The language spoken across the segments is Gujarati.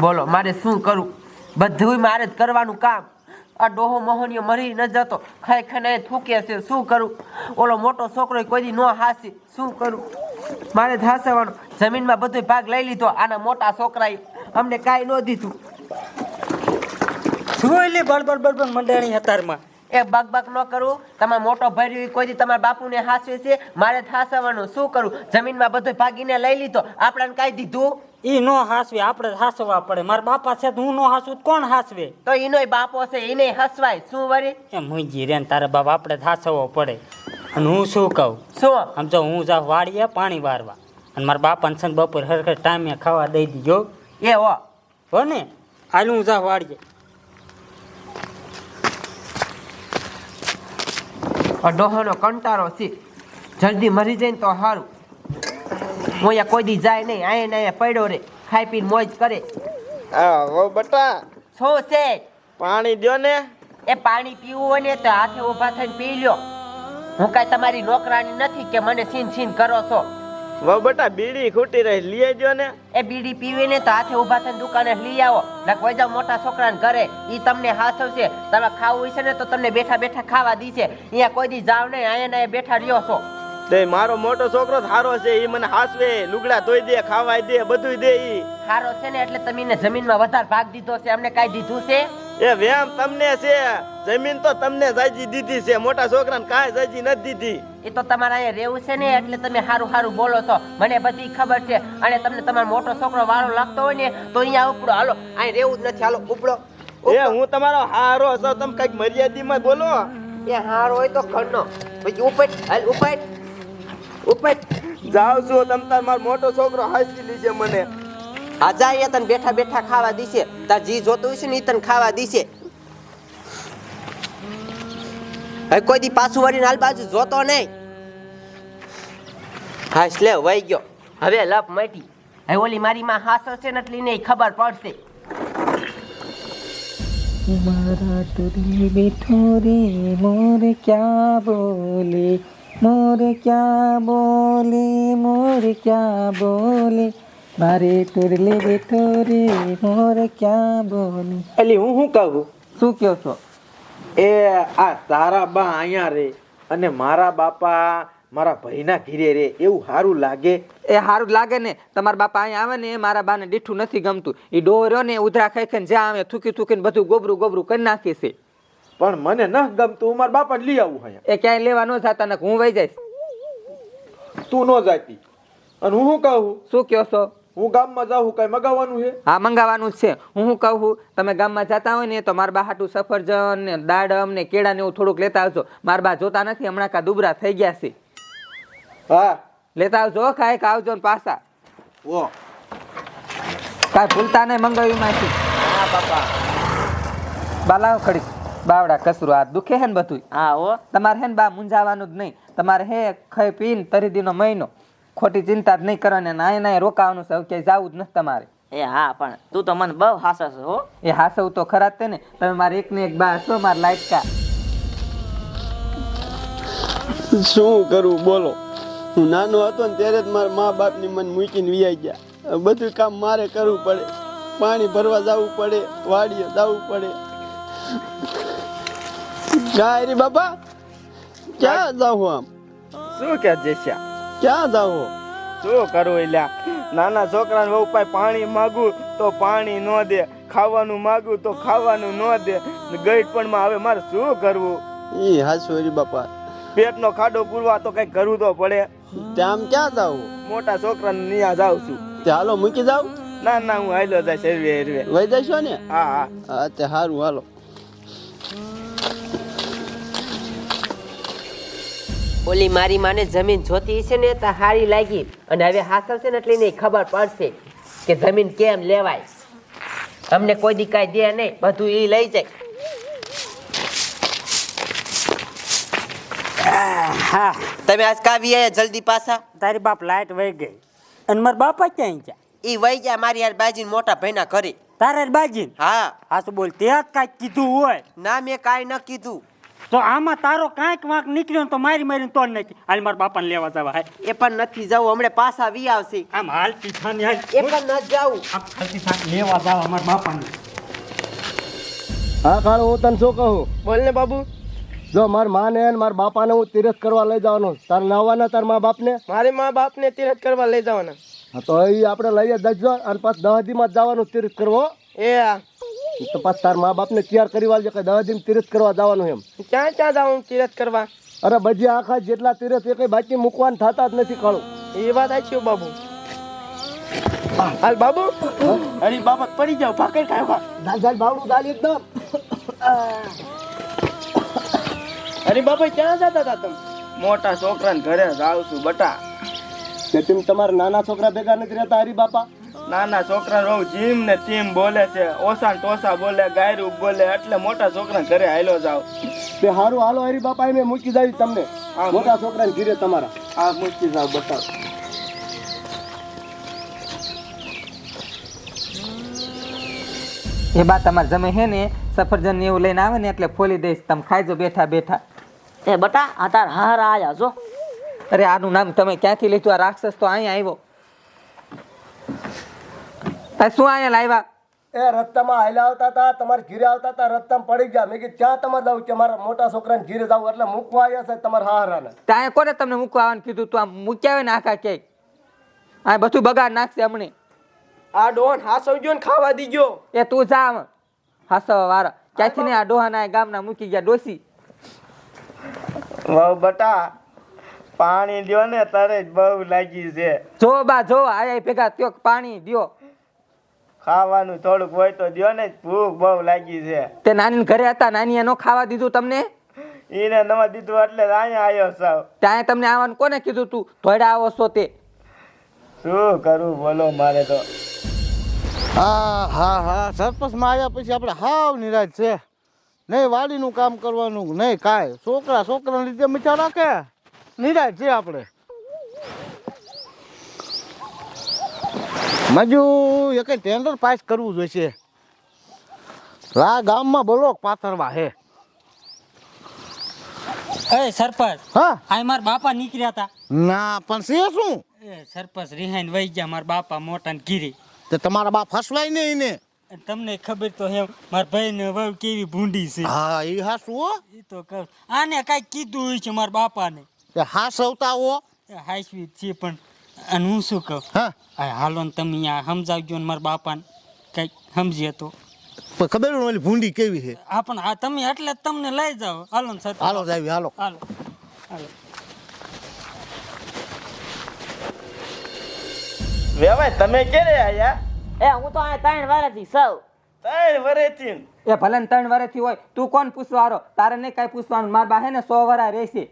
બોલો મારે શું કરવું બધુંય મારે જ કરવાનું કામ. આ ડોહો મોહનિયો મરી ન જતો. ખાઈ ખાઈને થૂકે છે. શું કરું? ઓલો મોટો છોકરો કોઈ ન હાસી. શું કરું? મારે હાસવાનું. જમીનમાં બધો ભાગ લઈ લીધો. આના મોટા છોકરાએ અમને કાંઈ ન દીધું. જોઈ બળબળ બળબળ મંડાણી હતારમાં. એ બગ બગ ન કરું. તમારો મોટો ભાઈ કોઈ દી તમારા બાપુને હાસવે છે? મારે હાસવાનું. શું કરું? જમીનમાં બધો ભાગીને લઈ લીધો. આપણને કાંઈ દીધું? ઈ નો હાસવે આપણે હાસવા પડે. મારા બાપા છે તો હું નો હાસું કોણ હાસવે? તો એનોય બાપો છે એને હસવાય. શું વરી એ મુંજી રે ને તારા બાપ આપણે હાસવો પડે. અને હું શું કહું? શું? આમ તો હું જા વાડીએ પાણી વારવા. અને મારા બાપાને સંગ બપોર હરખર ટાઈમે ખાવા દઈ દીજો એ હો. હો ને? હાલ હું જા વાડીએ. ડોહાનો કંટારો છે. જલ્દી મરી જાય ને તો સારું અહીંયા કોઈ દી જાય નહીં. આયે ને પડ્યો રે. ખાઈ પીને મોજ કરે. આ ઓ બટા. શું છે? પાણી દ્યો ને. એ પાણી પીવું હોય ને તો હાથે ઊભા થઈને પી લ્યો. હું કાંઈ તમારી નોકરાની નથી કે મને સીન સીન કરો છો? વો બટા બીડી ખૂટી રહી. લઈ દ્યો ને. એ બીડી પીવી ને તો હાથે ઊભા થઈને દુકાને લઈ આવો. ને કોઈ જાવ મોટા છોકરાને ઘરે. ઈ તમને હાસવશે. તમે ખાવું હશે ને તો તમને બેઠા બેઠા ખાવા દીશે. અહીંયા કોઈ દી જાવ નહીં. અહીંયા બેઠા રહ્યો છો. તે મારો મોટો છોકરો સારો છે ઈ મને હાસવે લુગડા ધોઈ દે ખાવાય દે બધુંય દે ઈ. સારો છે ને એટલે તમે જમીનમાં વધારે ભાગ દીધો છે અમને કઈ દીધું છે? એ વેમ તમને છે જમીન તો તમને જાજી દીધી છે મોટા છોકરાને કાંઈ જાજી નથી દીધી. એ તો તમારે અહીંયા રહેવું છે ને એટલે તમે સારું સારું બોલો છો. મને બધી ખબર છે અને તમને તમારો મોટો છોકરો વાળો લાગતો હોય ને તો અહીંયા ઉપડો. હાલો અહીં રહેવું જ નથી હાલો ઉપડો. એ હું તમારો હારો છો તમે કંઈક મર્યાદીમાં બોલો. એ હારો હોય તો ઘરનો. પછી ઉપડ હાલ ઉપડ ઉપડ જાવ છું તમ તાર મારો મોટો છોકરો હાસી લીજે મને. આ જાય તને બેઠા બેઠા ખાવા દીશે. તાર જી જોતું હશે ને તને ખાવા દીશે. હવે કોઈ દી પાછું વળીને હાલ બાજુ જોતો નહીં. હાસ લે વહી ગયો. હવે લપ મટી. હવે ઓલી મારી માં હાસ હશે ને એટલી નહીં ખબર પડશે. મારા ટુરી બેઠો રે મોર ક્યાં બોલે? મોર ક્યાં બોલી મોર ક્યાં બોલી મારે ટુરલે બેઠો રે મોર ક્યાં બોલે એટલે હું શું કહું શું કહો છો એ આ તારા બા અહીંયા રે અને મારા બાપા મારા ભાઈના ઘીરે રે એવું સારું લાગે એ સારું લાગે ને તમારા બાપા અહીંયા આવે ને એ મારા બાને દીઠું નથી ગમતું એ ડોર્યો ને ઉધરા ખાઈ ખાઈને જ્યાં આવે થૂકી થૂકીને બધું ગોબરું ગોબરું કરી નાખે છે. પણ મને ન ગમતું મારા બાપાને લઈ આવું અહીંયા. એ ક્યાંય લેવા ન જતા ને હું વહી જઈશ. તું ન જાતી. અને હું શું કહું? શું કહો છો? હું ગામમાં જાઉં કઈ મગાવવાનું છે? હા મંગાવવાનું જ છે. હું શું કહું? તમે ગામમાં જતા હોય ને તો મારા બા હાટું સફરજન ને દાડમ ને કેળા ને એવું થોડુંક લેતા આવજો. મારા બા જોતા નથી હમણાં કા દુબરા થઈ ગયા છે. હા. લેતા આવજો હો, ખાઈ આવજો ને પાછા. ઓ. કાંઈ ભૂલતા નહીં મંગાવ્યું માંથી. હા બાપા. બાલાવ ખડી. બાવડા કસરું આ દુખે હે ને બધું હા હો. તમારે હે ને બા મુંજાવાનું જ નહીં. તમારે હે ખાઈ પીને તરીદીનો મહિનો. ખોટી ચિંતા જ નહીં કરવાની અને નાય નાય રોકાવાનું છે. હવે ક્યાંય જવું જ નથી તમારે. એ હા પણ તું તો મને બહુ હાસસ હો. એ હાસવું તો ખરા જ તે ને. તમે મારે એક ને એક બા મારે મારા લાઈટકા શું કરું બોલો. હું નાનો હતો ને ત્યારે જ મારા મા બાપની મને મૂકીને વિયાઈ ગયા. બધું કામ મારે કરવું પડે. પાણી ભરવા જવું પડે વાડીએ જવું પડે. ક્યાં રે બાપા ક્યાં જાવ આમ? શું કે જેસ્યા ક્યાં જાવ શું કરું એલ્યા નાના છોકરાને બહુ પાસે પાણી માગું તો પાણી ન દે ખાવાનું માગું તો ખાવાનું ન દે. ગઈડ પણ માં હવે મારે શું કરવું? ઈ હાસુ હરી બાપા. પેટનો ખાડો પૂરવા તો કઈ કરવું તો પડે. ત્યાં આમ ક્યાં જાવ મોટા છોકરાને ત્યાં જાઉં છું. તે હાલો મૂકી જાવ ના ના હું હાલો જાય હેરવે હેરવે. વહી જશો ને? હા હા. હા તે સારું હાલો. ઓલી મારી માને જમીન જોતી છે ને તો હારી લાગી. અને હવે હાસલ છે ને એટલે નહીં ખબર પડશે કે જમીન કેમ લેવાય. અમને કોઈ દી કાંઈ દે નહીં બધું એ લઈ જાય. હા તમે આજ કાવી આવ્યા જલ્દી પાછા? તારી બાપ લાઈટ વહી ગઈ. અને મારા બાપા ક્યાં ગયા? એ વહી ગયા મારી યાર બાજીને મોટા ભાઈના ઘરે. તારે બાજી હા. હા તો બોલ તે જ કાંઈક કીધું હોય. ના મેં કાંઈ ન કીધું. તો આમાં તારો કાંઈક વાંક નીકળ્યો ને તો મારી મારીને તોડ નાખી. હાલ મારા બાપાને લેવા જવા હાલ. એ પણ નથી જવું હમણે પાછા વી આવશે. આમ હાલ થાની હાલ. એ પણ ન જાવું. આમ હાલતી થાક લેવા જવા મારા બાપાને. હા કાળો હું તને શું કહું? બોલ ને બાબુ. જો મારા માને ને મારા બાપાને હું તીરથ કરવા લઈ જવાનો. તાર નવાના તાર મા બાપને? મારે મા બાપને તીરથ કરવા લઈ જવાના. હા તો એ આપણે લઈએ દસ અને પાછ દહમાં જ જવાનું તીરથ કરવો. એ આ તો પાછું તાર મા બાપને તૈયાર કરી વાળજો કે દહ દીમ તીરથ કરવા જવાનું એમ. ક્યાં ક્યાં જવાનું તીરથ કરવા? અરે બજી આખા જેટલા તીરથ એ કઈ બાકી મૂકવાના થતા જ નથી કાળું એ વાત આછી બાબુ. હાલ બાબુ. અરે બાબા પડી જાવ ભાકર ખાવા દાલ દાલ બાબુ દાલ એકદમ. અરે બાબા ક્યાં જતા હતા તમે? મોટા છોકરાને ઘરે જાવ છું બટા. તે તેમ તમારા નાના છોકરા ભેગા નથી રહેતા હરી બાપા? નાના છોકરા રો જીમ ને તીમ બોલે છે. ઓસા ને ટોસા બોલે ગાયરું બોલે એટલે મોટા છોકરા ઘરે હાલો જાવ તે હારું હાલો હરી બાપા મેં મૂકી જાય તમને. મોટા છોકરાને ઘીરે તમારા. આ મૂકી જાવ બતાવ. એ બા તમારે જમે હે ને? સફરજન ને એવું લઈને આવે ને એટલે ફોલી દઈશ. તમે ખાઈજો બેઠા બેઠા. એ બટા આ તાર હાર આયા જો. અરે આનું નામ તમે ક્યાંથી લીધું? આ રાક્ષસ તો અહીંયા આવ્યો. આ શું અહીંયા લાવ્યા એ રસ્તામાં હાલ્યા આવતા હતા તમારે ઘીરે આવતા હતા રસ્તામાં પડી ગયા. મેં કીધું ક્યાં તમારે જાવ કે મારા મોટા છોકરાને ઘીરે જાવ એટલે મૂકવા આવ્યા છે તમારા હારાને ત્યાં કોને તમને મૂકવા આવવાનું કીધું? તું આમ મૂક્યા હોય ને આખા ક્યાંય. આ બધું બગાડ નાખશે હમણે આ ડોન હાસવ ગયો ને ખાવા દી ગયો એ તું જા આમ. હાસવ વાળા. ક્યાંથી ને આ ડોહાના આ ગામના મૂકી ગયા? ડોસી. વાવ બટા પાણી દ્યો ને તારે જ બહુ લાગી છે. જો બા જો આયા ભેગા ત્યો પાણી દ્યો. ખાવાનું થોડુંક હોય તો દયો ને ભૂખ બહુ લાગી છે. તે નાની ઘરે હતા નાની એનો ખાવા દીધું તમને? એને નવા દીધું એટલે અહીંયા આવ્યો સાવ. ત્યાં તમને આવવાનું કોને કીધું તું? ધોડા આવો છો તે. શું કરું બોલો મારે તો. હા હા હા સરપંચમાં આવ્યા પછી આપણે હાવ નિરાશ છે. નહીં વાડીનું કામ કરવાનું નહીં કાંઈ. છોકરા છોકરાને લીધે મીઠા રાખે. નિરાશ છે આપણે. મજુ એક કઈ ટેન્ડર પાસ કરવું જોઈશે. રા ગામમાં બોલો પાથરવા હે. એ સરપંચ હા? આ મારા બાપા નીકળ્યા હતા ના પણ છે શું? એ સરપંચ રિહાઈન વહી ગયા મારા બાપા મોટા ને ઘીરી તો તમારા બાપ ફસવાય ને એને? તમને ખબર તો હે મારા ભાઈને વહુ કેવી ભૂંડી છે. હા એ હાસું હો. એ તો કહું આને કાંઈક કીધું હોય છે મારા બાપાને. હાસવતા હો. હાસવી છે પણ અને હું શું કહું? હા. આ હાલો ને તમે અહીંયા સમજાવજો ને મારા બાપાને. કંઈક સમજીએ તો. પણ ખબર ને ઓલી ભૂંડી કેવી છે? હા પણ આ તમે એટલે જ તમને લઈ જાઓ. હાલો ને સર. હાલો સાહેબ હાલો. હાલો. હાલો. વેવાય તમે ક્યારે આયા? એ હું તો આ ત્રણ વારેથી સૌ. ત્રણ વરેથી એ ભલે ત્રણ વર્ષથી હોય તું કોણ પૂછવારો તારે નહીં કાંઈ પૂછવાનું. મારા બા હે ને સો વરા રહેશે.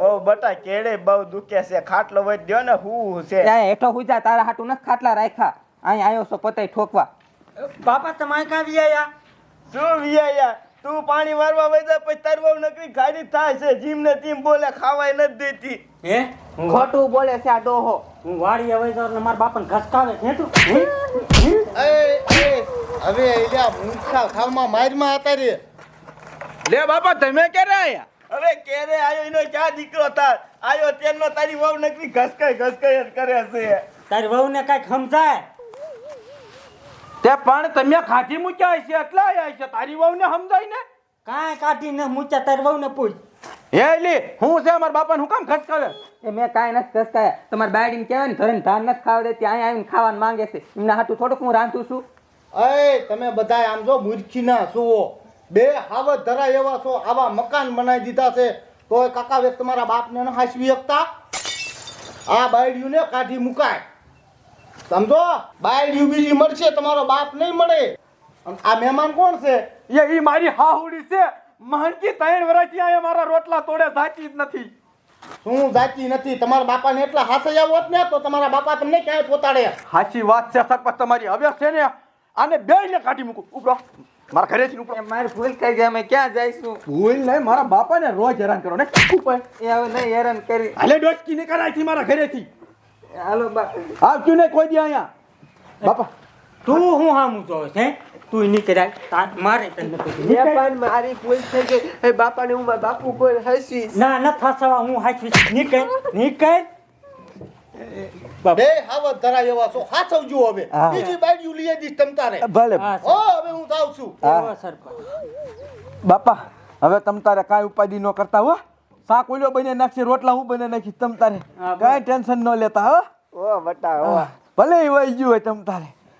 ઓ બટા કેડે બહુ દુખે છે. ખાટલો વઈ દ્યો ને હું છે? ત્યાં હેઠો હુજા તારા હાટું નથી ખાટલા રાખ્યા. અહીં આવ્યો છો પતાઈ ઠોકવા. બાપા તમે કા વિયા આયા શું વિયા તું પાણી વારવા વઈ જા પછી તરવો નકરી ખાલી થાય છે. જીમ ને તીમ બોલે ખાવાય નથી દેતી. હે? ખોટું બોલે છે આ ડોહો. હું વાડી હવે જાઉં ને મારા બાપાને ઘસકાવે છે તું? એ એ હવે એલ્યા મૂર્ખા ખાવમાં મારમાં હતા રે. લે બાપા તમે ક્યારે આયા? હવે કેરે આયો? એનો ક્યાં દીકરો તાર? આયો તેનો તારી વહુ નકરી ઘસકાઈ ઘસકાઈ જ કરે છે. તારી વહુને કાંઈક સમજાય? તે પણ તમે ખાટી મૂક્યા છે એટલે આયા છે તારી વહુને સમજાય ને? કાંઈ કાઢીને મૂક્યા તારી વહુને પૂછ. હે લી હું છે મારા બાપાને હું કામ ખસકાવે એ મેં કાંઈ નથી ઘસકાયા. તમારે બાયડીને કહેવાય ને ઘરે ધાન નથી ખાવા દેતી અહીંયા આવીને ખાવાનું માંગે છે. એમના હાટું થોડુંક હું રાંધું છું. અય તમે બધા આમ જો મૂર્ખીના છો બે હાવત ધરા એવા છો આવા મકાન બનાવી દીધા છે તોય કાકા વેત તમારા બાપને ન હાસવી શકતા આ બાયડીઓને કાઢી મુકાય. સમજો? બાયડીઓ બીજી મળશે તમારો બાપ નહીં મળે. આ મહેમાન કોણ છે? એ ઈ મારી હાહુડી છે. મહાનકી ત્રણ વર્ષથી આ મારા રોટલા તોડે જાતી જ નથી. શું જાતી નથી? તમારા બાપાને એટલા હાથે આવો ને તો તમારા બાપા તમને ક્યાંય પોતાડે? હાચી વાત છે સરપંચ તમારી હવે છે ને આને બે ને કાઢી મૂકું. ઉપરો. મારા ઘરેથી ઉપરો મારે ભૂલ થઈ ગયા અમે ક્યાં જઈશું? ભૂલ નહીં મારા બાપાને રોજ હેરાન કરો ને ઉપર એ હવે નહીં હેરાન કરી. હાલે ડોટકી નીકળાયથી મારા ઘરેથી. હાલો બા. આવતું ને કોઈ દી અહીંયા. બાપા. તું હું હામું જોવે છે તું નીકળાય તાર મારે પણ મારી ભૂલ થઈ ગઈ. એ બાપાને હું મારા બાપુ કોઈ હસીશ. ના ના થસવા હું હાચવીશ નીકળ નીકળ. બે હાવત ધરા એવા છો. હાચવજો હવે. હા. બીજી બાઈડિયું લઈ દઈશ તમ તારે ભલે. હા હો હવે હું જાઉં છું. સરપંચ. બાપા હવે તમ તારે કાંઈ ઉપાધિ ન કરતા હો. શાક ઓલ્યો બને નાખશે રોટલા હું બને નાખીશ તમ તારે કાંઈ ટેન્શન ન લેતા હો. ઓ બટા ઓ. ભલે એ વહી ગયું હોય તમ તારે